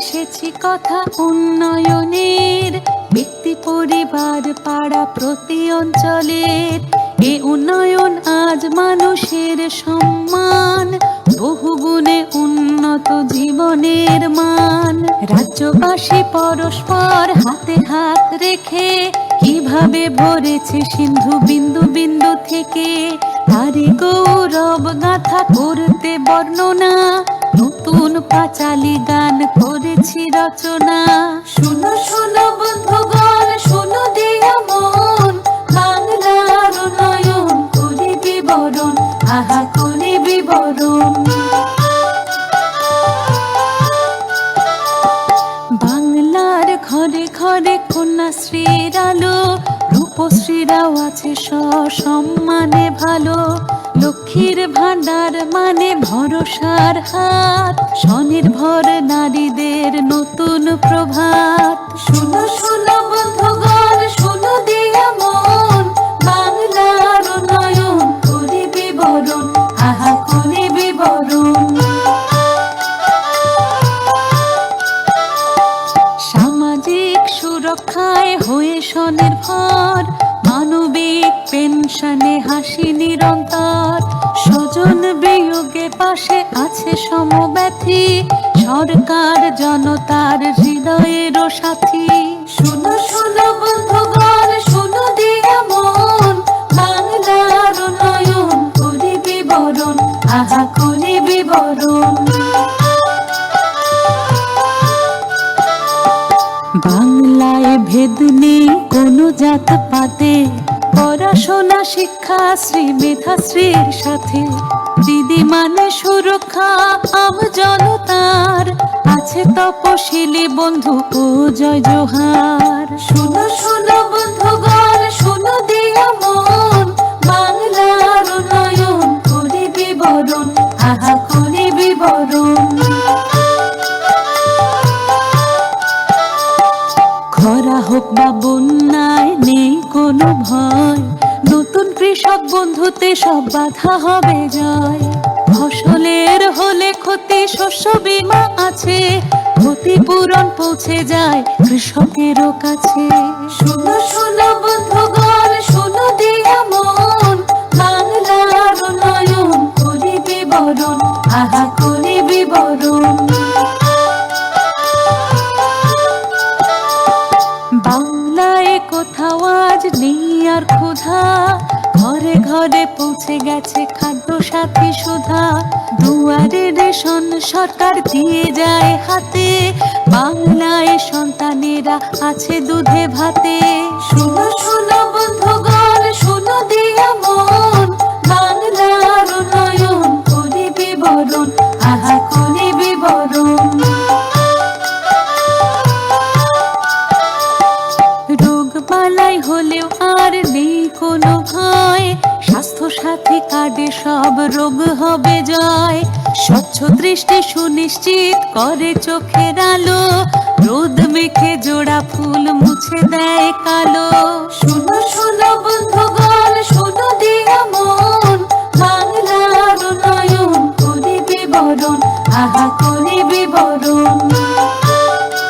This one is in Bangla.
এসেছি কথা উন্নয়নের। ব্যক্তি, পরিবার, পাড়া, প্রতি অঞ্চলের। এ উন্নয়ন আজ মানুষের সম্মান। বহু গুণে উন্নত জীবনের মান। রাজ্যবাসী পরস্পর হাতে হাত রেখে কীভাবে ভরেছে সিন্ধু বিন্দু বিন্দু থেকে? তারি গৌরব গাথা করতে বর্ণনা। নতুন পাঁচালি গান করেছি রচনা। শুনো শুনো বন্ধুগণ, শুনো দিয়া মন। বাংলার নয়ন করি বিবরণ, আহা করি বিবরণ। বাংলার ঘরে ঘরে কন্যাশ্রীর আলো, রূপশ্রীরাও আছে সসম্মানে ভালো। লক্ষ্মীর ভান্ডার মানে ভরসার হাত। স্বনির্ভর নারীদের নতুন প্রভাত। শুনো শুনো বন্ধুগণ, শুনো দিয়া মন। বাংলার নয়ন করি বিবরণ আহা করি বিবরণ সামাজিক সুরক্ষায় হয়ে স্বনির্ভর মানবিক পেনশনে হাসি নিরন্তর। স্বজন বিয়োগে পাশে আছে সমব্যথী। সরকার জনতার হৃদয়ের সাথী। শুনো শুনো বন্ধুগণ, শুনো দিয়া মন। বাংলার নয়ন করি বিবরণ আহা করি বিবরণ বাংলায় ভেদ নেই। কোনো জাত পাতে, পড়াশোনা, শিক্ষা, শ্রী মেধাশ্রীর সাথে। দিদি মানে সুরক্ষা আম জনতার, আছে তপশিলি বন্ধু ও জয় জোহার। শুনো শুনো বন্ধুগণ, শুনো দিয়া মন। নতুন কৃষক বন্ধুতে সব বাধা হবে জয় ফসলের হলে ক্ষতি, শস্য বীমা আছে। ক্ষতিপূরণ পৌঁছে যায় কৃষকেরও কাছে। শুনো শুনো বন্ধুগণ, শুনো দিয়া মন। বাংলার নয়ন করি বিবরণ আহা করি বিবরণ ক্ষুধা ঘরে ঘরে পৌঁছে গেছে খাদ্য সাথী সুধা। দুয়ারে রেশন সরকার দিয়ে যায় হাতে, বাংলায় সন্তানেরা আছে দুধে ভাতে। শুনো শুনো বন্ধুগণ, শুনো দিয়া মন, বাংলার নয়ন করি বিবরণ আহা করি বিবরণ হলেও আর নেই কোনো ভয়। স্বাস্থ্য সাথী কার্ডে সব রোগ হবে জয়। স্বচ্ছ দৃষ্টি সুনিশ্চিত করে চোখের আলো। রোদ মেখে জোড়া ফুল মুছে দেয় কালো।